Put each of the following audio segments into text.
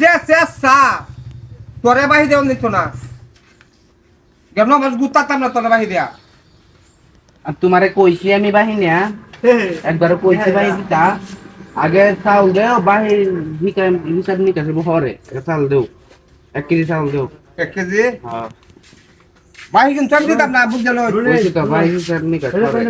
যে শেষ তোরে বাহি দেওয়া নিত না। কেন মাছ গুতাতাম না তোরে বাহি দেয়া। আর তোমারে কইছি আমি বাহিনী একবার কইছি বাহি দিতা। আগে চাউল দেও বাহি হিসাব হিসাব নিকাশ হরে চাউল দেও। এক কেজি চাউল দেও। এক কেজি? হ্যাঁ। বাহি কিন্তু আমি দিতাম না বুঝল কইছি তো বাহি হিসাব নিকাশ হরে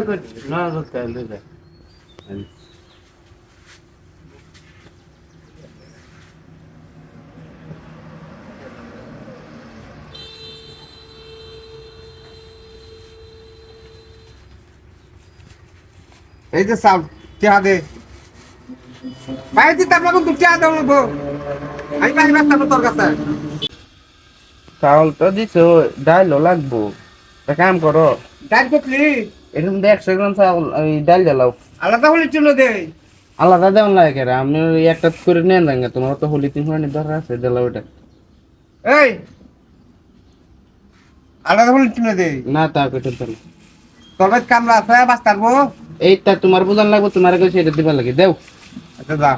এই যে চাউল টিয়া দে। বাহি দিতাম না কিন্তু টিয়া দেওয়া লাগবো আমি বাহি ব্যস্ত তোর কাছে। চাউল তো দিছো ডাইলও লাগবো। তা কাম করো। ডাইল করলি এরকম দিয়ে একশো গ্রাম চাউল ওই ডাল জ্বালাও আলাদা হলে চলো দে। আলাদা দেওয়ান লাগে কেরা আপনি ওই একটা করে নেন রাঙ্গা তোমার তো হলি তিন মানে দরকার আছে জ্বালাও এটা। এই! আলাদা হলে চলে দে। না তা কেটে। তোর কামরা আছে বাস তারবো এইটা তোমার বোঝান লাগবো তোমার কাছে এটা দিবার লাগে। দেও। আচ্ছা যা।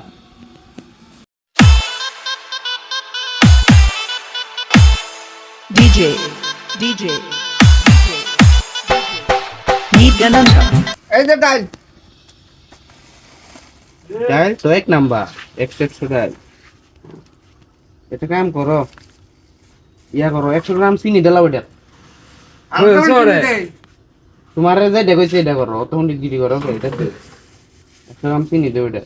DJ, DJ, Meet এই যে ডাইল ডাল তো এক নাম্বার একশো একশো ডাল এটা কাম করো। ইয়া করো একশো গ্রাম চিনি দিলাও এটা। তোমার যে দেখেছি এটা করো তখন গিরি করো এটা দে। একশো গ্রাম চিনি দেও এটা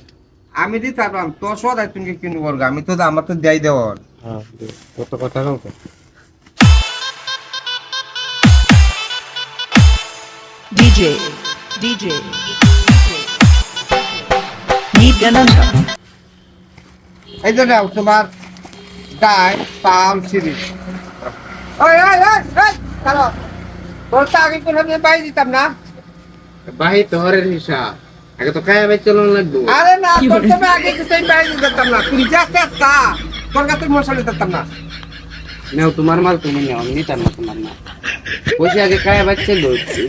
আমি দিতে পারলাম তোর সদাই তুমি কিনু করব আমি তো আমার তো দেয় দেওয়ার। হ্যাঁ দে। কত কথা কাউকে DJ, এই যে নাও তোমার ডাই চাল সিঁড়ি। ওই ওই ওই ওই তোর তো আগে কোনো বাই দিতাম না। বাহি তোহরের হিসাব আগে তো খায় ভাই চলন লাগবো। আরে না তোর তো আগে কিছু বাই দিতাম না। তুই যা চেষ্টা তোর কাছে মশলা দিতাম না। নেও তোমার মাল তুমি নেও আমি নিতাম না তোমার না পয়সা আগে খায় ভাই ছিল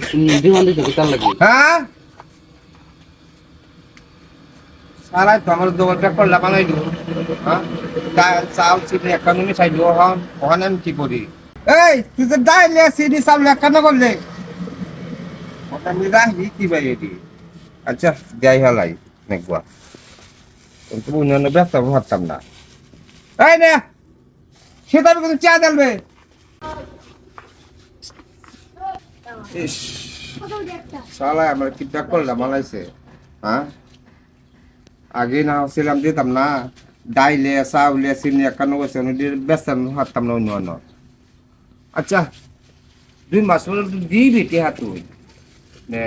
তুমি জীবন দিতে তার লাগবে? হ্যাঁ? সারাই তো আমার দোকানটা হ্যাঁ? চাল ওখানে আমি কি করি? এই তুই যে ডাল সিঁড়ি চাল একটা না করলে? আমি রাখি কি ভাই এটি? আচ্ছা যাই হালাই নেকুয়া কিন্তু অন্যান্য ব্যবসা ভাবতাম না। এই নে সেটা আমি কিন্তু চা ইস শালায় আমার কি ব্যাক করলাম মালাইছে হ্যাঁ? আগে না ছিলাম দিতাম না। ডাইলে চাউলে চিনি একান্ন গেছে ব্যস্ত হারতাম না অন্য অন্য আচ্ছা দুই মাস হলো দি বেটি হাত নে।